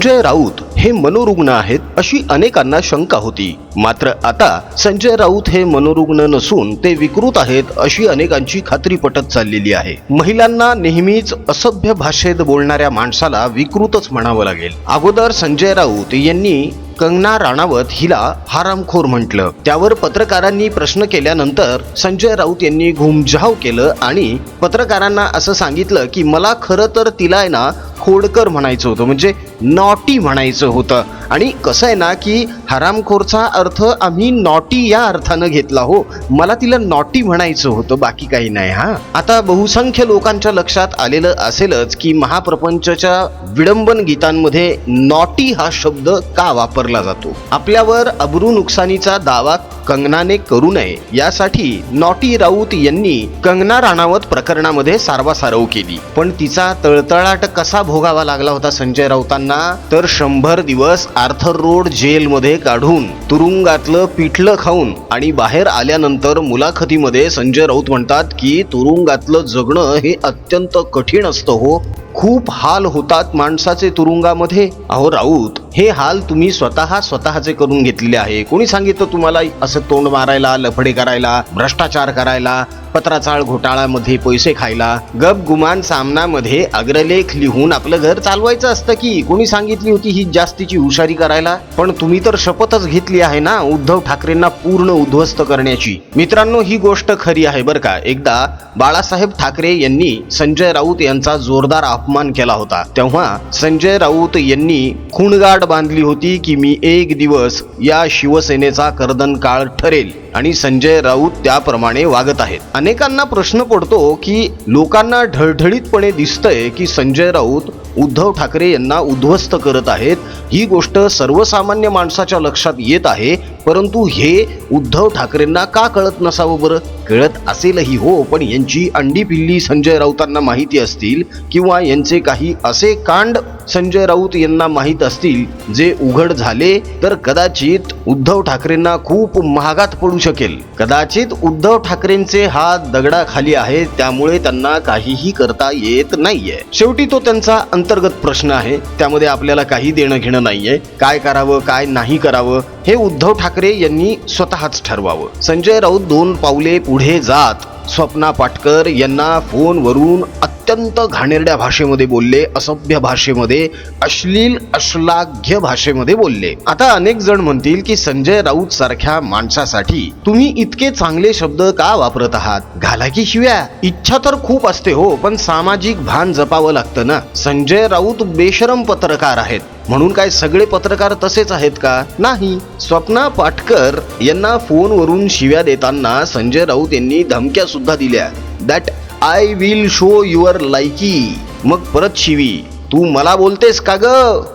संजय राऊत हे मनोरुग्ण आहेत अशी अनेकांना शंका होती. मात्र आता संजय राऊत हे मनोरुग्ण नसून ते विकृत आहेत अशी अनेकांची खात्री पटत चाललेली आहे. महिलांना नेहमीच असभ्य भाषेत बोलणाऱ्या माणसाला विकृतच म्हणावं लागेल. अगोदर संजय राऊत यांनी कंगना राणावत हिला हारामखोर म्हटलं. त्यावर पत्रकारांनी प्रश्न केल्यानंतर संजय राऊत यांनी घुमजाव केलं आणि पत्रकारांना असं सांगितलं की मला खरं तर तिला आहे ना खोडकर म्हणायचं होतं म्हणजे नॉटी म्हणायचं होतं. आणि कसं आहे ना की हरामखोरचा अर्थ आम्ही नॉटी या अर्थानं घेतला हो. मला तिला नॉटी म्हणायचं होतं बाकी काही नाही हा. आता बहुसंख्य लोकांच्या लक्षात आलेलं असेलच की महाप्रपंचच्या विडंबन गीतांमध्ये नॉटी हा शब्द का वापरला जातो? आपल्यावर अब्रू नुकसानीचा दावा कंगनाने करू नये यासाठी नॉटी राऊत यांनी कंगना राणावत प्रकरणामध्ये सारवासारव केली. पण तिचा तळतळाट कसा भोगावा लागला होता संजय राऊतांना. तर शंभर दिवस आर्थर रोड जेलमध्ये काढून तुरुंगातलं पिठलं खाऊन आणि बाहेर आल्यानंतर मुलाखतीमध्ये संजय राऊत म्हणतात की तुरुंगातलं जगणं हे अत्यंत कठीण असतं हो. खूप हाल होतात माणसाचे तुरुंगामध्ये. अहो राऊत हे हाल तुम्ही स्वतः स्वतःचे करून घेतलेले आहे. कोणी सांगितलं तुम्हाला असं तोंड मारायला लफडे करायला भ्रष्टाचार करायला पत्राचाळ घोटाळ्यामध्ये पैसे खायला गप गुमान सामनामध्ये अग्रलेख लिहून आपलं घर चालवायचं असतं की? कोणी सांगितली होती ही जास्तीची हुशारी करायला? पण तुम्ही तर शपथच घेतली आहे ना उद्धव ठाकरेंना पूर्ण उद्ध्वस्त करण्याची. मित्रांनो ही गोष्ट खरी आहे बरं का. एकदा बाळासाहेब ठाकरे यांनी संजय राऊत यांचा जोरदार अपमान केला होता. तेव्हा संजय राऊत यांनी खूणगाड बांधली होती की मी एक दिवस या शिवसेनेचा कर्दन काळ ठरेल आणि संजय राऊत त्याप्रमाणे वागत आहेत. अनेकांना प्रश्न पडतो की लोकांना ढळढळीतपणे दिसतंय की संजय राऊत उद्धव ठाकरे यांना उद्ध्वस्त करत आहेत. ही गोष्ट सर्वसामान्य माणसाच्या लक्षात येत आहे परंतु हे उद्धव ठाकरेंना का कळत नसावं बरं? कळत असेलही हो पण यांची अंडी पिल्ली संजय राऊतांना माहिती असतील किंवा यांचे काही असे कांड संजय राऊत यांना माहीत असतील जे उघड झाले तर कदाचित उद्धव ठाकरेंना खूप महागात पडू शकेल. कदाचित उद्धव ठाकरेंचे हात दगडाखाली आहेत त्यामुळे त्यांना काहीही करता येत नाहीये. शेवटी तो त्यांचा अंतर्गत प्रश्न आहे. त्यामध्ये आपल्याला काही देणं घेणं नाहीये. काय करावं काय नाही करावं हे उद्धव ठाकरे यांनी स्वतःच ठरवावं. संजय राऊत दोन पावले पुढे जात स्वप्ना पाटकर यांना फोनवरून अत्यंत घाणेरड्या भाषेमध्ये बोलले असभ्य भाषेमध्ये अश्लील अश्लाघ्य भाषेमध्ये बोलले. आता अनेक जण म्हणतील की संजय राऊत सारख्या माणसासाठी तुम्ही इतके चांगले शब्द का वापरत आहात? घाला की शिव्या. इच्छा तर खूप असते हो पण सामाजिक भान जपावं लागतं ना. संजय राऊत बेशरम पत्रकार आहेत. म्हणून काय सगळे पत्रकार तसेच आहेत का? नाही. स्वप्ना पाटकर यांना फोनवरून शिव्या देताना संजय राऊत यांनी धमक्या सुद्धा दिल्या. That I will show your लायकी मग परत शिवी. तू मला बोलतेस का ग?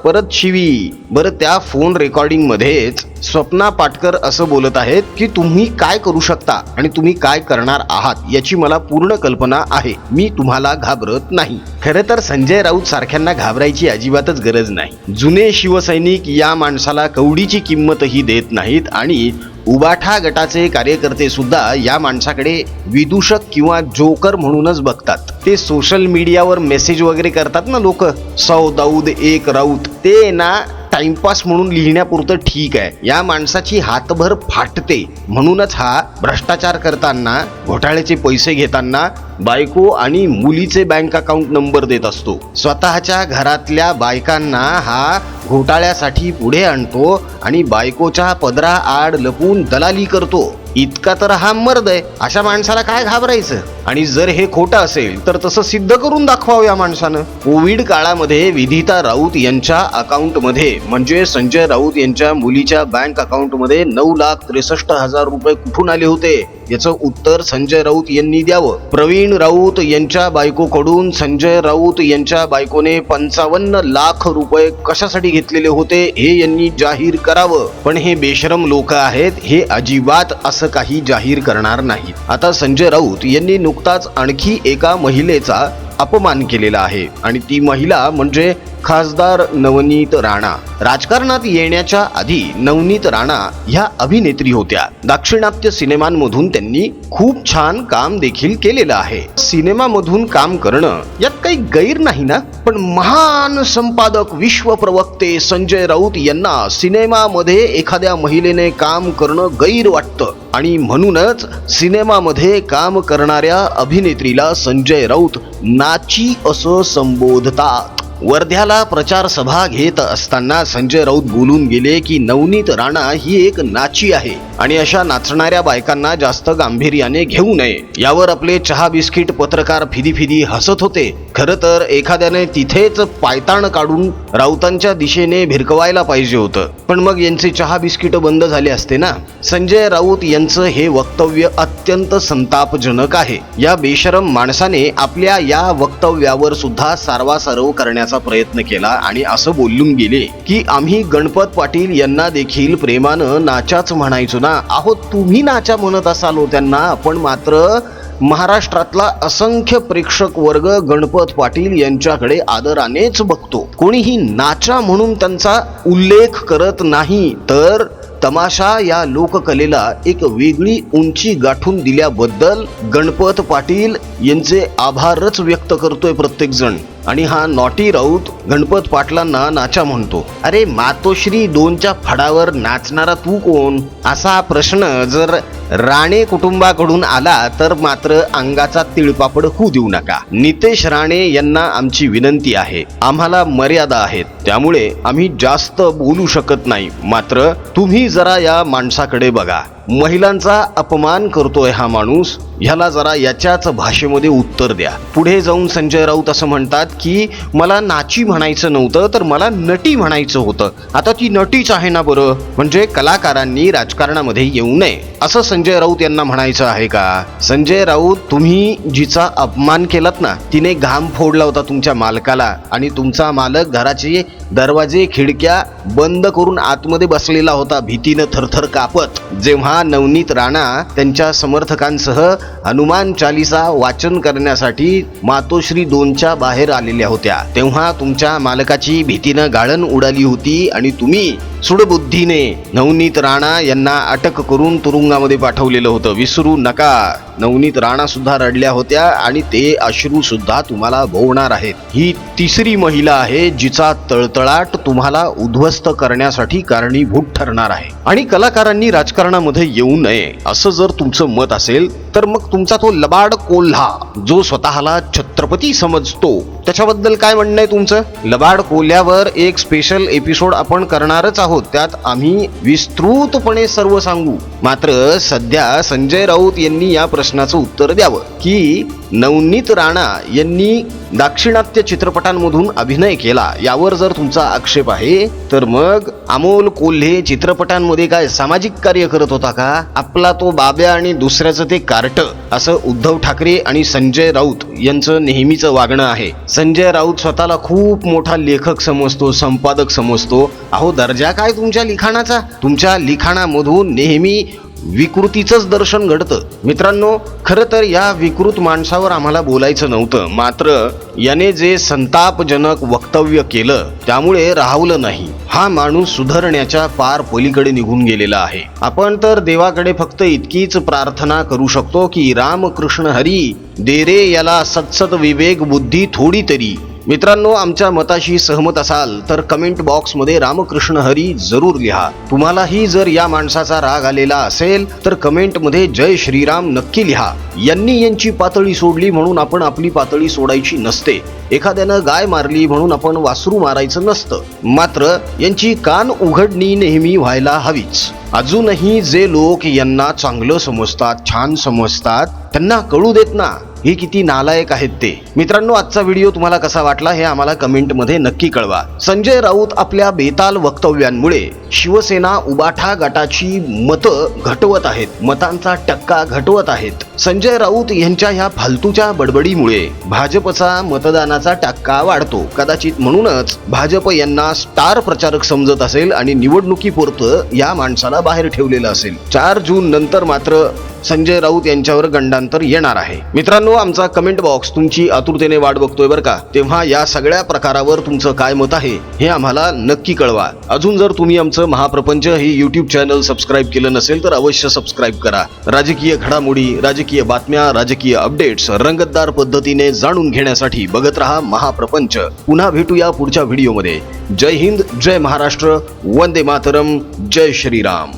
परत शिवी. बरं त्या फोन रेकॉर्डिंगमध्येच स्वप्ना पाटकर असं बोलत आहेत की तुम्ही काय करू शकता आणि तुम्ही काय करणार आहात याची मला पूर्ण कल्पना आहे. मी तुम्हाला घाबरत नाही. खरं तर संजय राऊत सारख्यांना घाबरायची अजिबातच गरज नाही. जुने शिवसैनिक या माणसाला कवडीची किंमतही देत नाहीत आणि उबाठा गटाचे कार्यकर्ते सुद्धा या माणसाकडे विदूषक किंवा जोकर म्हणूनच बघतात. ते सोशल मीडियावर मेसेज वगैरे करतात ना लोक. सौ दाऊद एक राऊत ते ना टाइमपास म्हणून लिहिण्यापुरतं ठीक आहे. या माणसाची हातभर फाटते. म्हणूनच हा भ्रष्टाचार करताना घोटाळ्याचे पैसे घेताना बायको आणि मुलीचे बँक अकाउंट नंबर देत असतो. स्वतःच्या घरातल्या बायकांना हा घोटाळ्यासाठी पुढे आणतो आणि बायकोच्या पदरा आड लपून दलाली करतो. इतका तर हा मर्द आहे. अशा माणसाला काय घाबरायचं? आणि जर हे खोटं असेल तर तसं सिद्ध करून दाखवावं या माणसानं. कोविड काळामध्ये विधिता राऊत यांच्या अकाउंटमध्ये म्हणजे संजय राऊत यांच्या मुलीच्या बँक अकाउंटमध्ये नऊ लाख त्रेसष्ट हजार रुपये कुठून आले होते? याचं उत्तर संजय राऊत यांनी द्यावं. प्रवीण राऊत यांच्या बायकोकडून संजय राऊत यांच्या बायकोने पंचावन्न लाख रुपये कशासाठी घेतलेले होते हे यांनी जाहीर करावं. पण हे बेशरम लोक आहेत हे अजिबात असं काही जाहीर करणार नाहीत. आता संजय राऊत यांनी नुकताच आणखी एका महिलेचा अपमान केलेला आहे. आणि ती महिला म्हणजे खासदार नवनीत राणा. राजकारणात येण्याच्या आधी नवनीत राणा ह्या अभिनेत्री होत्या. दाक्षिणात्य सिनेमांमधून त्यांनी खूप छान काम देखील केलेलं आहे. सिनेमामधून काम करणं यात काही गैर नाही ना? पण महान संपादक विश्व प्रवक्ते संजय राऊत यांना सिनेमामध्ये एखाद्या महिलेने काम करणं गैर वाटतं. आणि म्हणूनच सिनेमामध्ये काम करणाऱ्या अभिनेत्रीला संजय राऊत नाची असं संबोधतात. वर्ध्याला प्रचार सभा घेत असताना संजय राऊत बोलून गेले की नवनीत राणा ही एक नाची आहे आणि अशा नाचणाऱ्या बायकांना जास्त गांभीर्याने घेऊ नये. यावर आपले चहा बिस्किट पत्रकार फिदी फिदी हसत होते. खरं तर एखाद्याने तिथेच पायताण काढून राऊतांच्या दिशेने भिरकवायला पाहिजे होतं. पण मग यांचे चहा बिस्किट बंद झाले असते ना? संजय राऊत यांचं हे वक्तव्य अत्यंत संतापजनक आहे. या बेशरम माणसाने आपल्या या वक्तव्यावर सुद्धा सारवासारव करण्याचा प्रयत्न केला आणि असं बोलून गेले की आम्ही गणपत पाटील यांना देखील प्रेमानं नाचाच म्हणायचो ना. आहो तुम्ही नाचा म्हणत असाल हो त्यांना पण मात्र महाराष्ट्रातला असंख्य प्रेक्षक वर्ग गणपत पाटील यांच्याकडे आदरानेच बघतो. कोणीही नाचा म्हणून त्यांचा उल्लेख करत नाही तर तमाशा या लोककलेला एक वेगळी उंची गाठून दिल्याबद्दल गणपत पाटील यांचे आभारच व्यक्त करतोय प्रत्येक जण आणि हा नॉटी राऊत गणपत पाटलांना नाचा म्हणतो. अरे मातोश्री दोनच्या फडावर नाचणारा तू कोण? असा प्रश्न जर राणे कुटुंबाकडून आला तर मात्र अंगाचा तिळपापड होऊ देऊ नका. नितेश राणे यांना आमची विनंती आहे. आम्हाला मर्यादा आहेत. त्यामुळे आम्ही जास्त बोलू शकत नाही. मात्र तुम्ही जरा या माणसाकडे बघा. महिलांचा अपमान करतोय हा माणूस ह्याला जरा याच्याच भाषेमध्ये उत्तर द्या. पुढे जाऊन संजय राऊत असं म्हणतात की मला नाची म्हणायचं नव्हतं तर मला नटी म्हणायचं होतं. आता ती नटीच आहे ना बरं? म्हणजे कलाकारांनी राजकारणामध्ये येऊ नये. असं संजय राऊत यांना म्हणायचं आहे का? संजय राऊत तुम्ही जिचा अपमान केलात ना तिने घाम फोडला होता तुमच्या मालकाला. आणि तुमचा मालक घराचे दरवाजे खिडक्या बंद करून आतमध्ये बसलेला होता. भीतीनं थरथर कापत जेव्हा नवनीत राणा त्यांच्या समर्थकांसह हनुमान चालिसा वाचन करण्यासाठी मातोश्री दोनच्या बाहेर आलेल्या होत्या. तेव्हा तुमच्या मालकाची भीतीनं गाळण उडाली होती आणि तुम्ही सुडबुद्धीने नवनीत राणा यांना अटक करून तुरुंगामध्ये पाठवलेलं होतं. विसरू नका. नवनीत राणा सुद्धा रडल्या होत्या आणि ते अश्रू सुद्धा तुम्हाला भोवणार आहेत. ही तिसरी महिला आहे जिचा तळतळाट तुम्हाला उद्ध्वस्त करण्यासाठी कारणीभूत ठरणार आहे. आणि कलाकारांनी राजकारणामध्ये येऊ नये असं जर तुमचं मत असेल तर मग तुमचा तो लबाड कोल्हा जो स्वतःला छत्रपती समजतो. त्याच्याबद्दल काय म्हणणं आहे तुमचं? लबाड कोल्ह्यावर एक स्पेशल एपिसोड आपण करणारच आहोत. त्यात आम्ही विस्तृतपणे सर्व सांगू. मात्र सध्या संजय राऊत यांनी या प्रश्नाचं उत्तर द्यावं. की नवनीत राणा यांनी दाक्षिणात्य चित्रपटांमधून अभिनय केला. यावर जर तुमचा आक्षेप आहे तर मग अमोल कोल्हे चित्रपटांमध्ये काय सामाजिक कार्य करत होता का? आपला तो बाब्या आणि दुसऱ्याचं ते कार्ट असं उद्धव ठाकरे आणि संजय राऊत यांचं नेहमीचं वागणं आहे. संजय राऊत स्वतःला खूप मोठा लेखक समजतो संपादक समजतो. अहो दर्जा काय तुमच्या लिखाणाचा? तुमच्या लिखाणामधून नेहमी विकृतीचंच दर्शन घडतं. मित्रांनो खरं तर या विकृत माणसावर आम्हाला बोलायचं नव्हतं. मात्र याने जे संतापजनक वक्तव्य केलं त्यामुळे राहवलं नाही. हा माणूस सुधारण्याच्या पार पलीकडे निघून गेलेला आहे. आपण तर देवाकडे फक्त इतकीच प्रार्थना करू शकतो की रामकृष्ण हरी दे रे याला सत्सत विवेक बुद्धी थोडी तरी. मित्रांनो आमच्या मताशी सहमत असाल तर कमेंट बॉक्समध्ये रामकृष्ण हरी जरूर लिहा. तुम्हालाही जर या माणसाचा राग आलेला असेल तर कमेंटमध्ये जय श्रीराम नक्की लिहा. यांनी यांची पातळी सोडली म्हणून आपण आपली पातळी सोडायची नसते. एखाद्यानं गाय मारली म्हणून आपण वासरू मारायचं नसतं. मात्र यांची कान उघडणी नेहमी व्हायला हवीच. अजूनही जे लोक यांना चांगलं समजतात छान समजतात त्यांना कळू देत ना हे किती नालायक आहेत ते. मित्रांनो आजचा व्हिडिओ तुम्हाला कसा वाटला हे आम्हाला कमेंटमध्ये नक्की कळवा. संजय राऊत आपल्या बेताल वक्तव्यांमुळे शिवसेना उबाठा गटाची मतं घटवत आहेत मतांचा टक्का घटवत आहेत. संजय राऊत यांच्या ह्या फालतूच्या बडबडीमुळे भाजपचा मतदानाचा टक्का वाढतो. कदाचित म्हणूनच भाजप यांना स्टार प्रचारक समजत असेल आणि निवडणुकीपुरतं या माणसाला बाहेर ठेवलेलं असेल. चार जून नंतर मात्र संजय राऊत यांच्यावर गंडांतर येणार आहे. मित्रांनो आमचा कमेंट बॉक्स तुमची आतुरतेने वाट बघतोय बरं का? तेव्हा या सगळ्या प्रकारावर तुमचं काय मत आहे हे आम्हाला नक्की कळवा. अजून जर तुम्ही आमचं महाप्रपंच हे युट्यूब चॅनल सबस्क्राईब केलं नसेल तर अवश्य सबस्क्राईब करा. राजकीय घडामोडी राजकीय बातम्या राजकीय अपडेट्स रंगतदार पद्धतीने जाणून घेण्यासाठी बघत रहा महाप्रपंच. पुन्हा भेटूया पुढच्या व्हिडिओमध्ये जय हिंद जय महाराष्ट्र वंदे मातरम जय श्रीराम.